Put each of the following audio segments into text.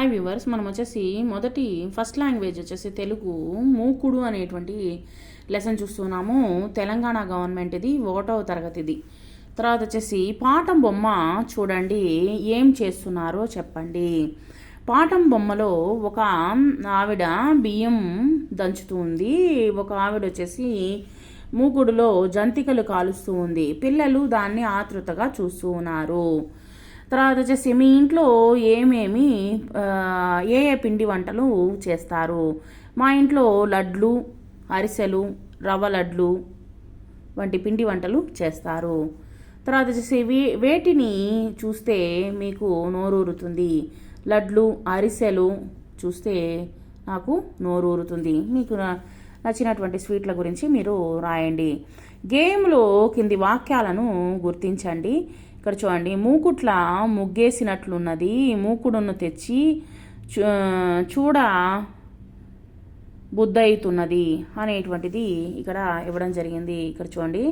Hi viewers మనం వచ్చేసి మొదటి ఫస్ట్ లాంగ్వేజ్ వచ్చేసి తెలుగు. మూకుడు అనేటువంటి లెసన్ చూస్తున్నాము. తెలంగాణ గవర్నమెంట్ ఇది ఒకటవ తరగతిది. తర్వాత వచ్చేసి పాఠం బొమ్మ చూడండి. ఏం చేస్తున్నారో చెప్పండి. పాఠం బొమ్మలో ఒక ఆవిడ బియ్యం దంచుతుంది ఒక ఆవిడ వచ్చేసి మూకుడులో జంతికలు కాలుస్తూ ఉంది. పిల్లలు దాన్ని ఆతృతగా చూస్తూ ఉన్నారు. తర్వాత వచ్చేసి మీ ఇంట్లో ఏమేమి ఏ ఏ పిండి వంటలు చేస్తారు? మా ఇంట్లో లడ్లు అరిసెలు రవ్వ లడ్లు వంటి పిండి వంటలు చేస్తారు. తర్వాత వచ్చేసి వే వేటిని చూస్తే మీకు నోరూరుతుంది. లడ్లు అరిసెలు చూస్తే నాకు నోరూరుతుంది. మీకు నచ్చినటువంటి స్వీట్ల గురించి మీరు రాయండి. గేమ్లో కింది వాక్యాలను గుర్తించండి. ఇక్కడ చూడండి మూకుట్ల ముగ్గేసినట్లున్నది మూకుడును తెచ్చి చూడ బుద్ధయితున్నది అనేటువంటిది ఇక్కడ ఇవ్వడం జరిగింది. ఇక్కడ చూడండి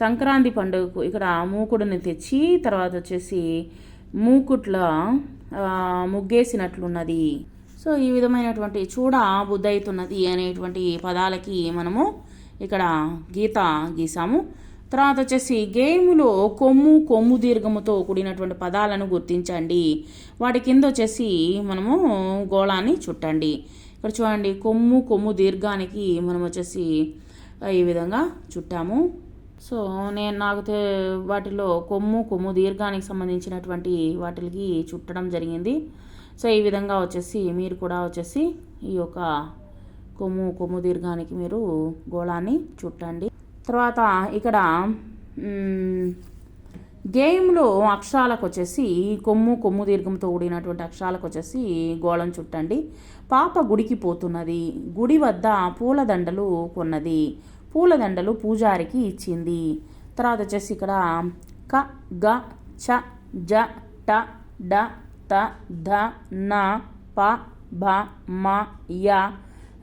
సంక్రాంతి పండుగకు ఇక్కడ మూకుడుని తెచ్చి తర్వాత వచ్చేసి మూకుట్ల ముగ్గేసినట్లున్నది. సో ఈ విధమైనటువంటి చూడ బుద్ధయితున్నది అనేటువంటి పదాలకి మనము ఇక్కడ గీత గీసాము. తర్వాత వచ్చేసి గేమ్లో కొమ్ము కొమ్ము దీర్ఘముతో కూడినటువంటి పదాలను గుర్తించండి. వాటి కింద వచ్చేసి మనము గోళాన్ని చుట్టండి. ఇక్కడ చూడండి కొమ్ము కొమ్ము దీర్ఘానికి మనం వచ్చేసి ఈ విధంగా చుట్టాము. సో నేను నాకు తె వాటిలో కొమ్ము కొమ్ము దీర్ఘానికి సంబంధించినటువంటి వాటికి చుట్టడం జరిగింది. సో ఈ విధంగా వచ్చేసి మీరు కూడా వచ్చేసి ఈ యొక్క కొమ్ము కొమ్ము దీర్ఘానికి మీరు గోళాన్ని చుట్టండి. తర్వాత ఇక్కడ గేమ్లో అక్షరాలకు వచ్చేసి కొమ్ము కొమ్ము దీర్ఘంతో కూడినటువంటి అక్షరాలకు వచ్చేసి గోళం చుట్టండి. పాప గుడికి పోతున్నది. గుడి వద్ద పూలదండలు కొన్నది. పూలదండలు పూజారికి ఇచ్చింది. తర్వాత వచ్చేసి ఇక్కడ క గ చ జ ట డ త ధ న ప భ మ య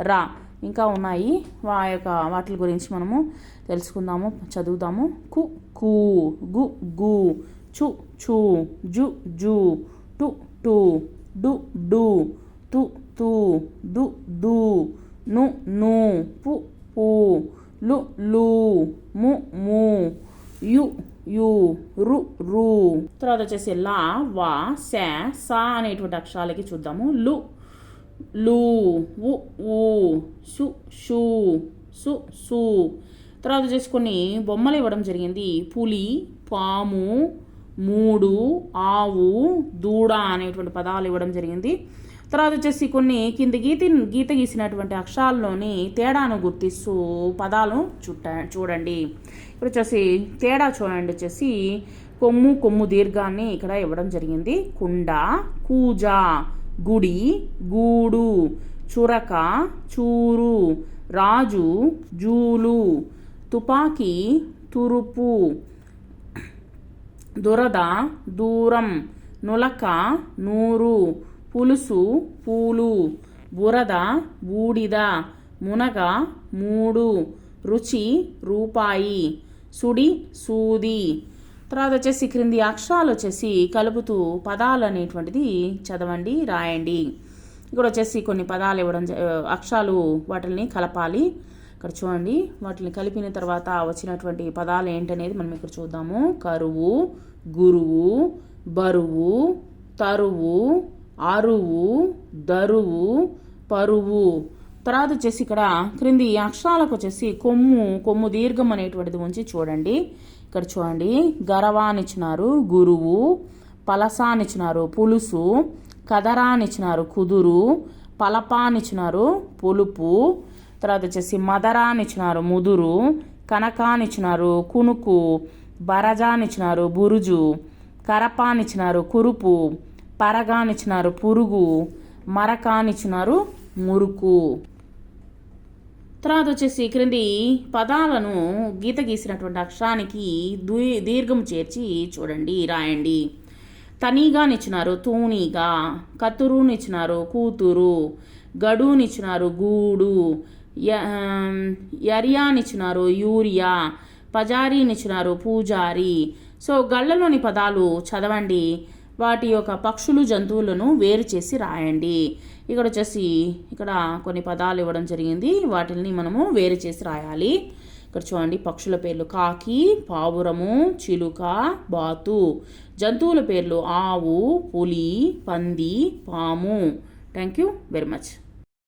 రా. ఇంకా ఉన్నాయి. వా యొక్క వాటి గురించి మనము తెలుసుకుందాము చదువుదాము. కు కు గు గు చు చు జు జు టు టు డు డు తు తు దు దు ను ను పు పు లు లు ము ము యు యు రు రు. తర్వాత వచ్చేసి లా వా శ సా అనేటువంటి అక్షరాలకి చూద్దాము. లు లు ఉ ఊ షు షూ సు సు తర్వాత వచ్చేసి కొన్ని బొమ్మలు ఇవ్వడం జరిగింది. పులి పాము మూడు ఆవు దూడ అనేటువంటి పదాలు ఇవ్వడం జరిగింది. తర్వాత వచ్చేసి కొన్ని కింద గీత గీత గీసినటువంటి అక్షరాల్లోని తేడాను గుర్తిస్తూ పదాలు చుట్ట చూడండి. ఇప్పుడు వచ్చేసి తేడా చూడండి వచ్చేసి కొమ్ము కొమ్ము దీర్ఘాన్ని ఇక్కడ ఇవ్వడం జరిగింది. కుండ కూజ గుడి గూడు చురక చూరు రాజు జూలు తుపాకీ తురుపు దురద దూరం నులక నూరు పులుసు పూలు బురద బూడిద మునగ మూడు రుచి రూపాయి సుడి సూది తర్వాత వచ్చేసి క్రింది అక్షరాలు వచ్చేసి కలుపుతూ పదాలు అనేటువంటిది చదవండి రాయండి. ఇక్కడ వచ్చేసి కొన్ని పదాలు ఇవ్వడం అక్షరాలు వాటిని కలపాలి. ఇక్కడ చూడండి వాటిని కలిపిన తర్వాత వచ్చినటువంటి పదాలు ఏంటనేది మనం ఇక్కడ చూద్దాము. కరువు గురువు బరువు తరువు అరువు దరువు పరువు. తర్వాత వచ్చేసి ఇక్కడ క్రింది అక్షరాలకు వచ్చేసి కొమ్ము కొమ్ము దీర్ఘం అనేటువంటిది ఉంచి చూడండి. ఇక్కడ చూడండి. గరవానిచ్చినారు గురువు పలసానిచ్చినారు పులుసు కదరానిచ్చినారు కుదురు పలపానిచ్చినారు పులుపు తర్వాత వచ్చేసి మదరానిచ్చినారు ముదురు కనకానిచ్చినారు కునుకు బరజానిచ్చినారు బురుజు కరపానిచ్చినారు కురుపు పరగానిచ్చినారు పురుగు మరకానిచ్చినారు మురుకు. తర్వాత వచ్చేసి క్రింది పదాలను గీత గీసినటువంటి అక్షరానికి ద్వి- దీర్ఘం చేర్చి చూడండి రాయండి. తనీగానిచ్చినారు తూనీగా. కతురునిచ్చినారు కూతురు. గడునిచ్చినారు గూడు. యరియానిచ్చినారు యూరియా. పజారీనిచ్చినారు పూజారి. సో గళ్ళలోని పదాలు చదవండి. వాటి యొక్క పక్షులు జంతువులను వేరు చేసి రాయండి. ఇక్కడ వచ్చేసి ఇక్కడ కొన్ని పదాలు ఇవ్వడం జరిగింది. వాటిని మనము వేరు చేసి రాయాలి. ఇక్కడ చూడండి పక్షుల పేర్లు కాకి పావురము చిలుక బాతు. జంతువుల పేర్లు ఆవు పులి పంది పాము. Thank you very much